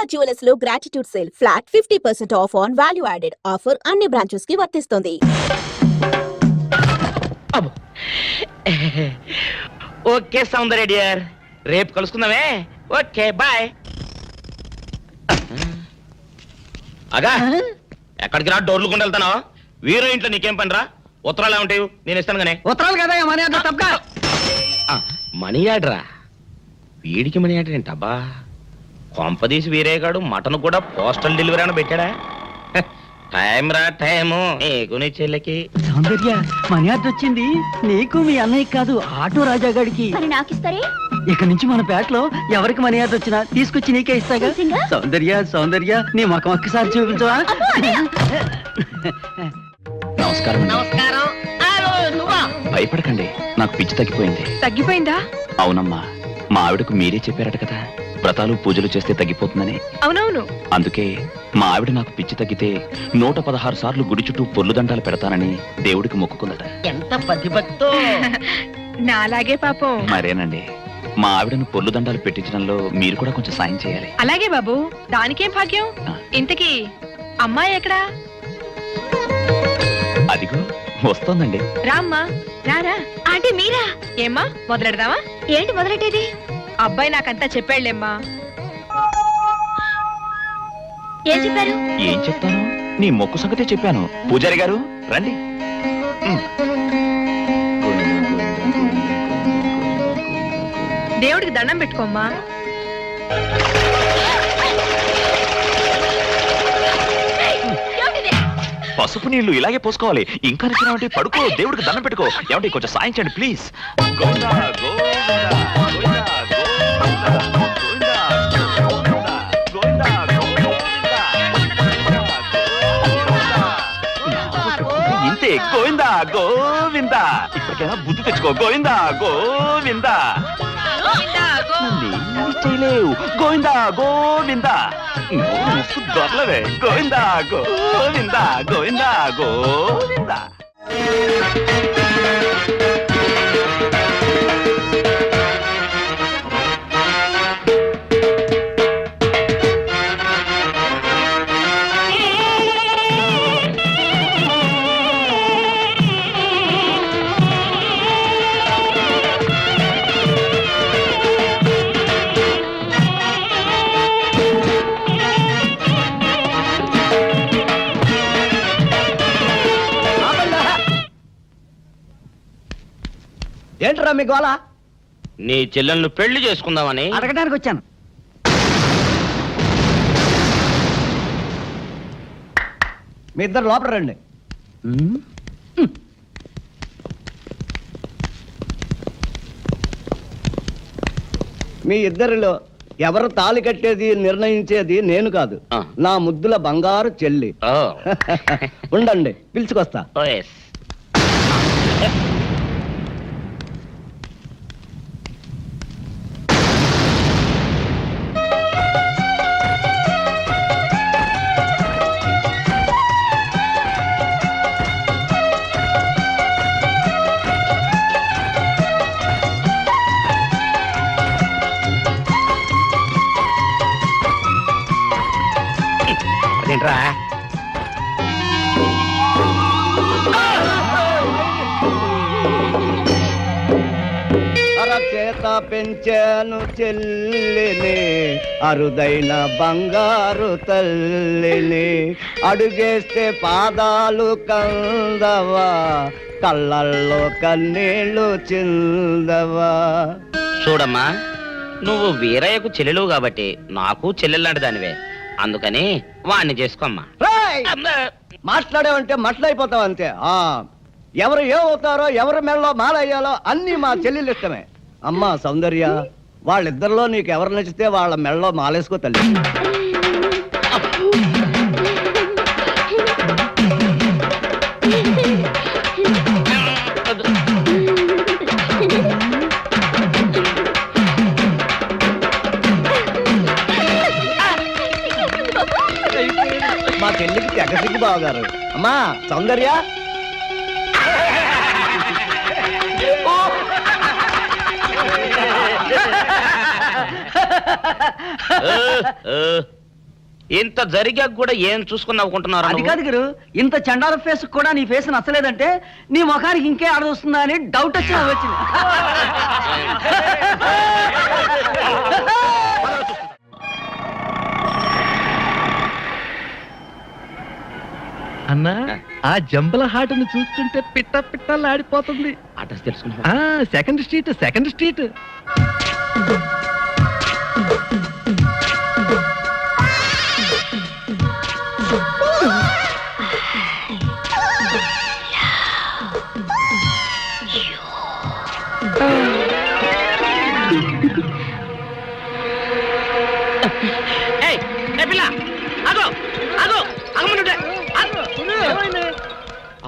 Durga జ్యువెలర్స్లో gratitude sale flat fifty percent off on value added offer అన్ని బ్రాంచెస్కి వర్తిస్తుంది. Okay Soundarya dear. రేపు కలుసుకుందామే. Okay bye. అగా ఎక్కడికి రా? డోర్లు కొండ వెళ్తానా వీరో ఇంట్లో నీకేం పని రా ఉత్తరాలు ఏమంటాయి నేను ఇస్తాను గానే ఉత్తరాలు కదా మనీ అంత తప్ప ఆ, మనీ ఆర్డరా? వీడికి మనీ ఆర్డర్ ఏంటబ్బా? కొంపదీసి వీరేగాడు మటన్ కూడా పోస్టల్ డెలివరీ అని పెట్టాడా? టైం రా టైము. నీకు నీ చెల్లెకి? సౌందర్య మనీ ఆర్డర్ వచ్చింది. నీకు మీ అన్నయ్య కాదు ఆటో రాజా గారికి మరి నాకిస్తారే? ఇక నుంచి మన పేటలో ఎవరికి మనీ ఆర్డర్ వచ్చినా తీసుకొచ్చి నీకే ఇస్తాగా. నిజంగా? సౌందర్య సౌందర్య నీ ముఖం ఒక్కసారి చూపించవా? నమస్కారం. నమస్కారం. భయపడకండి నాకు పిచ్చి తగ్గిపోయింది. తగ్గిపోయిందా? అవునమ్మా మా ఆవిడకు మీరే చెప్పారట కదా. వ్రతాలు పూజలు చేస్తే తగ్గిపోతుందని? అవునవును. అందుకే మా ఆవిడ నాకు పిచ్చి తగ్గితే నూట పదహారు సార్లు గుడి చుట్టూ పొర్లు దండాలు పెడతానని దేవుడికి మొక్కుకుందట. ఎంత నాలాగే పాపం. మరేనండి మా ఆవిడను పొర్లు దండాలు పెట్టించడంలో మీరు కూడా కొంచెం సాయం చేయాలి. అలాగే బాబు దానికేం భాగ్యం? ఇంతకీ అమ్మాయి ఎక్కడా? అదిగో వస్తోందండి. రామ్మా రారా. ఆంటీ మీరా? ఏమ్మా మొదలెడదామా? ఏంటి మొదలెట్టేది? అబ్బాయి నాకంతా చెప్పాడులేమ్మా. ఏం చెప్పారు? ఏం చెప్తాను? నీ మొక్కు సంగతే చెప్పాను. పూజారి గారు రండి. దేవుడికి దండం పెట్టుకోమ్మా? పసుపు నీళ్ళు ఇలాగే పోసుకోవాలి. ఇంకా నచ్చినావంటే పడుకో దేవుడికి దండం పెట్టుకో. ఏమంటే కొంచెం సాయం చేయండి ప్లీజ్. గోవిందా. గోవిందా. ఇప్పటికైనా బుద్ధి తెచ్చుకో. గోవిందా గోవిందా. చేయలేవు. గోవిందా గోవిందా. దొరలవే. గోవిందా గోవిందా గోవిందా గోవిందా. ఏంట్రా మీ గోళ నీ చెల్లెలను పెళ్ళి చేసుకుందామని. అడగడానికి వచ్చాను. మీ ఇద్దరు లోపల రండి. మీ ఇద్దరిలో ఎవరు తాళి కట్టేది నిర్ణయించేది నేను కాదు. ఆ. నా ముద్దుల బంగారు చెల్లి. ఓ. ఉండండి పిలుచుకొస్తా. ఓ ఎస్ పెంచాను చెల్లిని అరుదైన బంగారు తల్లిని. అడుగేస్తే పాదాలు కందవా కళ్ళల్లో కన్నీళ్ళు చిందవా. చూడమ్మా నువ్వు వీరయ్యకు చెల్లెలు కాబట్టి నాకు చెల్లెల్లాంటి దానివే. అందుకని వాణ్ణి చేసుకోమ్మా! మాట్లాడావంటే మట్లయిపోతావు అంతే ఆ ఎవరు ఏమవుతారో ఎవరి మెళ్ళలో మాలయ్యాలో అన్ని మా చెల్లెలు ఇష్టమే అమ్మా సౌందర్య వాళ్ళిద్దరిలో నీకు ఎవరు నచ్చితే వాళ్ళ మెళ్ళలో మాలేసుకో తల్లి. మా చెల్లికి తెగసిగ్గు బావగారు. అమ్మా సౌందర్య ఇంత జరిగాక కూడా ఏం చూసుకుని నవ్వుకుంటున్నారు అది కాదు గురు ఇంత చండాల ఫేస్ కూడా నీ ఫేస్ నచ్చలేదంటే నీ ముఖానికి ఇంకే ఆడదొస్తుందా అని డౌట్ వచ్చి వచ్చింది. అన్నా ఆ జంబల హాటును చూస్తుంటే పిట్ట పిట్టలాడిపోతుంది అడ్రస్ తెలుసుకున్నా ఆ సెకండ్ స్ట్రీట్ సెకండ్ స్ట్రీట్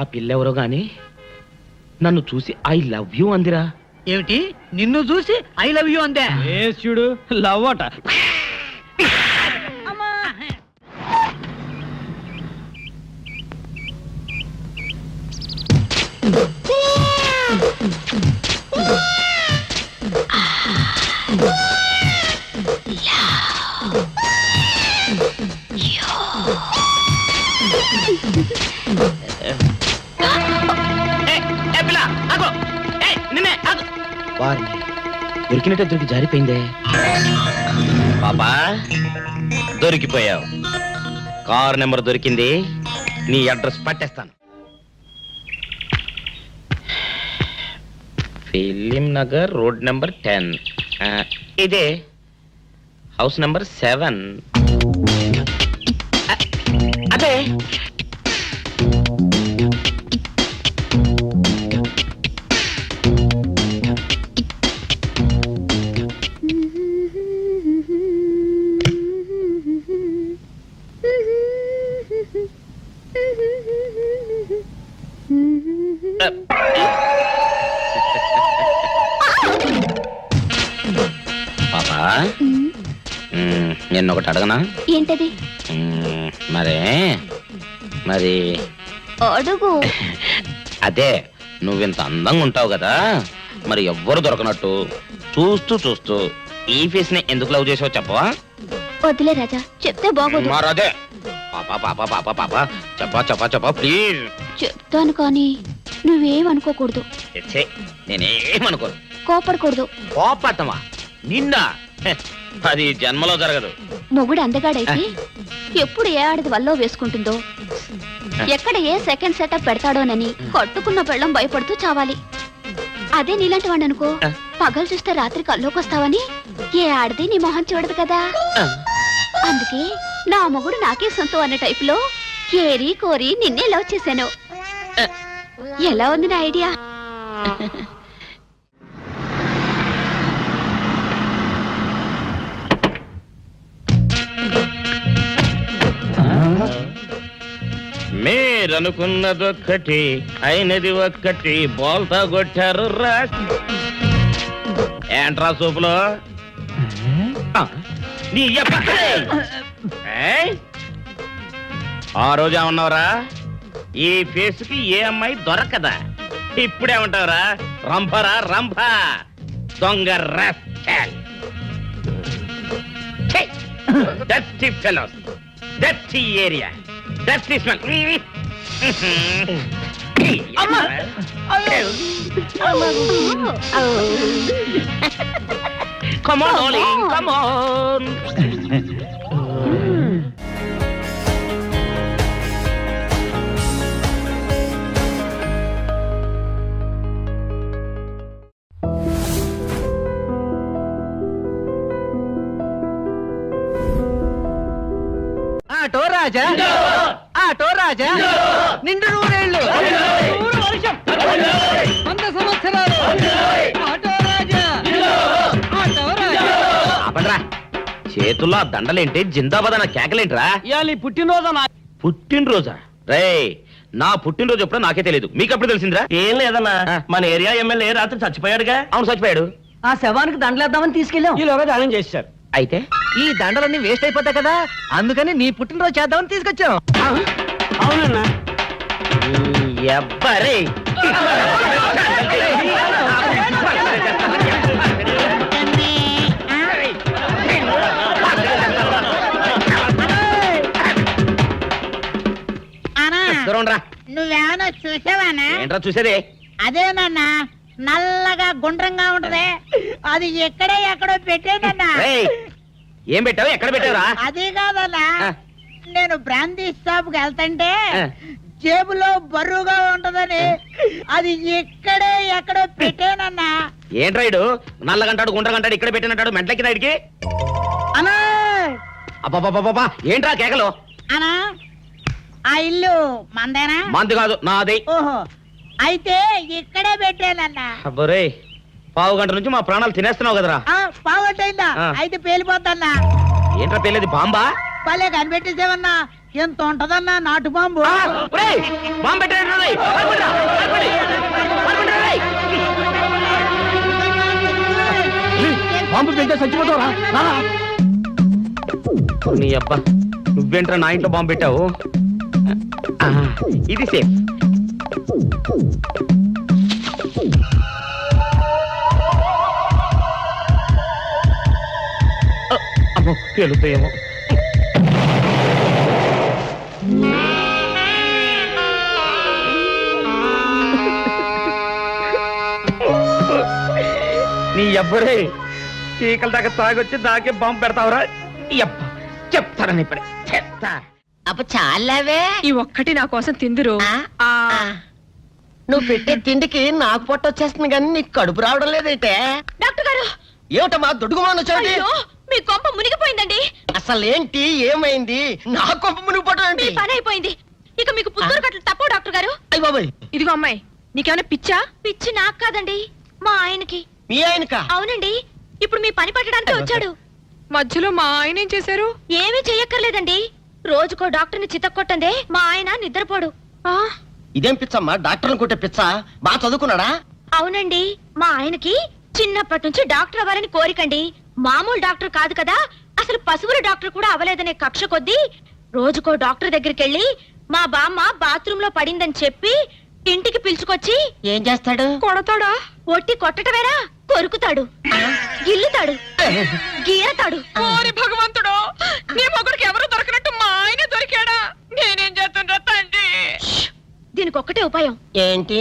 ఆ పిల్ల ఎవరో గాని నన్ను చూసి ఐ లవ్ యూ అందిరా. ఏమిటి? నిన్ను చూసి ఐ లవ్ యూ అందే? చూడు లవ్ అట. ఏయ్, వారి దొరికినట్టే దొరికి జారిపోయిందే. పాపా దొరికిపోయావు. కారు నెంబర్ దొరికింది నీ address పట్టేస్తాను. Film Nagar road number ten. ఇదే హౌస్ నెంబర్ సెవెన్. అదే అడగనా? ఏంటది? మరే మరి అడుగు. అదే నువ్వింత అందంగా ఉంటావు కదా మరి ఎవ్వరు దొరకనట్టు చూస్తూ చూస్తూ ఈ ఫేస్ని ఎందుకు లవ్ చేసావు చెప్పవా? వదిలే రాజా చెప్తే బాగోదు. మరి అదే. పాపా పాపా పాపా పాపా చెప్పా చెప్పా చెప్పా ప్లీజ్ చెప్తాను కానీ నువ్వేమనుకోకూడదు. నేనేమనుకోను. కోపడకూడదు. కోపట్టమా నిన్న అది జన్మలో జరగదు. మొగుడు అందగాడైతే ఎప్పుడు ఏ ఆడది వల్లో వేసుకుంటుందో? ఎక్కడ ఏ సెకండ్ సెటప్ పెడతాడోనని కట్టుకున్న పెళ్ళం భయపడుతూ చావాలి. అదే నీలాంటి వాడు అనుకో పగలు చూస్తే రాత్రి కల్లోకొస్తావని ఏ ఆడది నీ మొహం చూడదు కదా? అందుకే నా మొగుడు నాకే సొంతం అన్న టైప్లో ఏరి కోరి నిన్నే లవ్ చేశాను. ఎలా ఉంది నా ఐడియా? మీరనుకున్నదొక్కటి అయినది ఒక్కటి బోల్తా కొట్టారు రా ఏంట్రా సూపులో? ఆ, నీ ఆ రోజు ఏమన్నావురా? ఈ ఫేస్కి ఏ అమ్మాయి దొరకదా? ఇప్పుడేమంటావురా? రంభరా రంభ! దొంగ rascal. Fellows Dirty area Dirty smell Come on, darling. Come on. Auto Raja Raja? నిండు నూరేళ్ళు. నూరు వర్షం. వంద సంవత్సరాలు. ఆటో రాజా. ఆటో రాజా. ఆపండ్రా. చేతుల్లో ఆ దండలేంటి? జిందాబాద్ అన్న కేకలేంట్రా? ఇవాళ పుట్టినరోజు నా పుట్టినరోజా? రే నా పుట్టినరోజు ఎప్పుడో నాకే తెలియదు మీకు ఎప్పుడు తెలిసిందిరా? ఏం లేదన్నా. మన ఏరియా ఎమ్మెల్యే రాత్రి చచ్చిపోయాడుగా. అవును చచ్చిపోయాడు. ఆ శవానికి దండలేద్దామని తీసుకెళ్ళాం. ఈలోగా దానం చేశారు. అయితే ఈ దండలన్నీ వేస్ట్ అయిపోతాయి కదా. అందుకని నీ పుట్టినరోజు చేద్దామని తీసుకొచ్చాం. అవునన్నా. ఎవ్వరే నువ్వేమన్నా చూసావానా? చూసేదే? అదేనన్నా నల్లగా గుండ్రంగా ఉంటది. అది ఎక్కడే ఎక్కడో పెట్టేదన్నా ఏం పెట్టావు? ఎక్కడ పెట్టావురా? అది కాదన్నా. నేను బ్రాందీ షాప్కి వెళ్తుంటే. జేబులో బరువుగా ఉంటదని అది ఎక్కడే ఎక్కడో పెట్టానన్నా. ఏంట్రా ఇడు నల్లగంటాడు గుండ్రగంటాడు ఇక్కడ పెట్టినట్టాడు మెంట్లకి నాడికి అనా అబ్బాబాబాబా ఏంట్రా కేకలు? అనా ఆ ఇల్లు మందేనా? మంది కాదు నాది. ఓహో అయితే ఇక్కడే పెట్టానన్నా. అబ్బోరే పావు గంట నుంచి మా ప్రాణాలు తినేస్తున్నావు కదరా. ఆ, పావట్టయిందా ఆ. అయితే పేలిపోద్దన్నా. ఏంట్రా పెళ్ళేది బాంబా? భలే కనిపెట్టేసేవన్నా? ఎంత ఉంటదన్నా నాటు బాంబు? బాంబు పెట్టాడు రేయ్. బాంబు పెడితే చచ్చిపోతావరా. నీ అబ్బా నువ్వేంట్రా నా ఇంట్లో బాంబు పెట్టావు? ఇది సేఫ్. ఆ, అమ్మో పేలుతాయేమో. నీ అబ్బరే చీకల దాకా తాగొచ్చి నాకే బాంబు పెడతావురా. చెప్తారని ఇప్పుడే చెప్తా. అప్ప చాలావే. ఈ ఒక్కటి నా కోసం తిందురు. ఆ? నువ్వు పెట్టే తిండికి నాకు పొట్ట వచ్చేస్తుంది కానీ నీకు కడుపు రావడం లేదైతే. డాక్టర్ గారు. ఏమిటమ్మా దొడుగుమాను వచ్చేది అయ్యో మీ కొంప మునిగిపోయిందండి. అసలు ఏంటి ఏమైంది? నా కొంప మునిగిపోవడం మీ ఏంటి పని అయిపోయింది. ఇక మీకు పుత్తూరు కట్టలు తప్పవు డాక్టర్ గారు. అయ్య బాబాయ్. ఇదిగో అమ్మాయి నీకేమైనా పిచ్చా? పిచ్చి నాకు కాదండి. మా ఆయనకి. మీ ఆయనక? అవునండి. ఇప్పుడు మీ పని పట్టడానికి వచ్చాడు. మధ్యలో మా ఆయన ఏం చేశారు? ఏమీ చెయ్యక్కర్లేదండి. రోజుకో డాక్టర్ని చితక్కొట్టందే మా ఆయన నిద్రపోడు. ఆ? ఇదేం పిచ్చమ్మా? డాక్టర్ని కొట్టే పిచ్చ? బాగా చదువుకున్నాడా? అవునండి. మా ఆయనకి చిన్నప్పటి నుంచి డాక్టర్ అవ్వాలని కోరికండి. మామూలు డాక్టర్ కాదు కదా. అసలు పశువుల డాక్టర్ కూడా అవ్వలేదనే కక్ష కొద్దీ రోజుకో డాక్టర్ దగ్గరికి వెళ్ళి మా బామ్మ బాత్రూమ్లో పడిందని చెప్పి ఇంటికి పిలుచుకొచ్చి ఏం చేస్తాడు? కొడతాడా? ఒట్టి కొట్టటమేరా? కొరుకుతాడు. గిల్లుతాడు. గీరతాడు. ఓరి భగవంతుడు నీ మొగుడికి ఎవరు దొరకనట్టు మా ఆయన దొరికాడా? నేనేం చేస్తుండ్రా తండ్రి. దీనికి ఒక్కటే ఉపాయం. ఏంటి?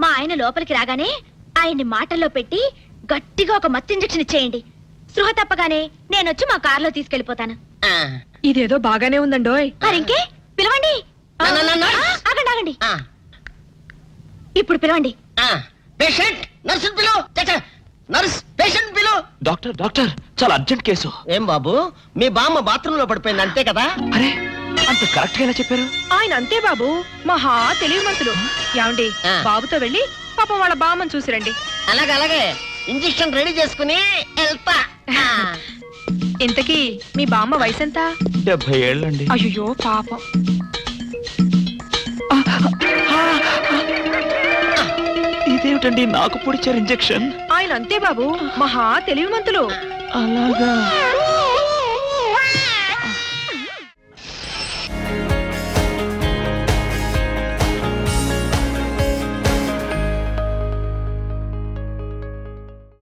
మా ఆయన లోపలికి రాగానే ఆయన్ని మాటల్లో పెట్టి గట్టిగా ఒక మత్తు ఇంజెక్షన్ ఇచ్చేయండి. స్పృహ తప్పగానే నేనొచ్చి మా కారులో తీసుకెళ్ళిపోతాను ఇదేదో బాగానే ఉందండోయ్. మరింకే పిలవండి. ఆగండి ఇప్పుడు పిలవండి. ఆ. పేషెంట్ నర్సు పిలు. చచ్చ, నర్స్ పేషెంట్ పిలు. డాక్టర్ డాక్టర్ చాలా అర్జెంట్ కేసు. ఏం బాబు మీ బామ్మ బాత్రూమ్లో పడిపోయింది అంతే కదా? అరే అంత కరెక్ట్గా ఎలా చెప్పారు? ఆయన అంతే బాబు మహా తెలివి మనసులు ఏమండి. బాబుతో వెళ్ళి పాపం వాళ్ళ బామ్మని చూసిరండి అలాగే అలాగే. ఇంజెక్షన్ రెడీ చేసుకుని వెళ్తా. ఆ. ఇంతకీ మీ బామ్మ వయసు ఎంత? డెబ్బై ఏళ్ళండి. అయ్యో పాపం. ఇదేమిటండి నాకు పొడిచారు ఇంజెక్షన్ ఆయన అంతే బాబు. మహా తెలివి మంతులు అలాగా?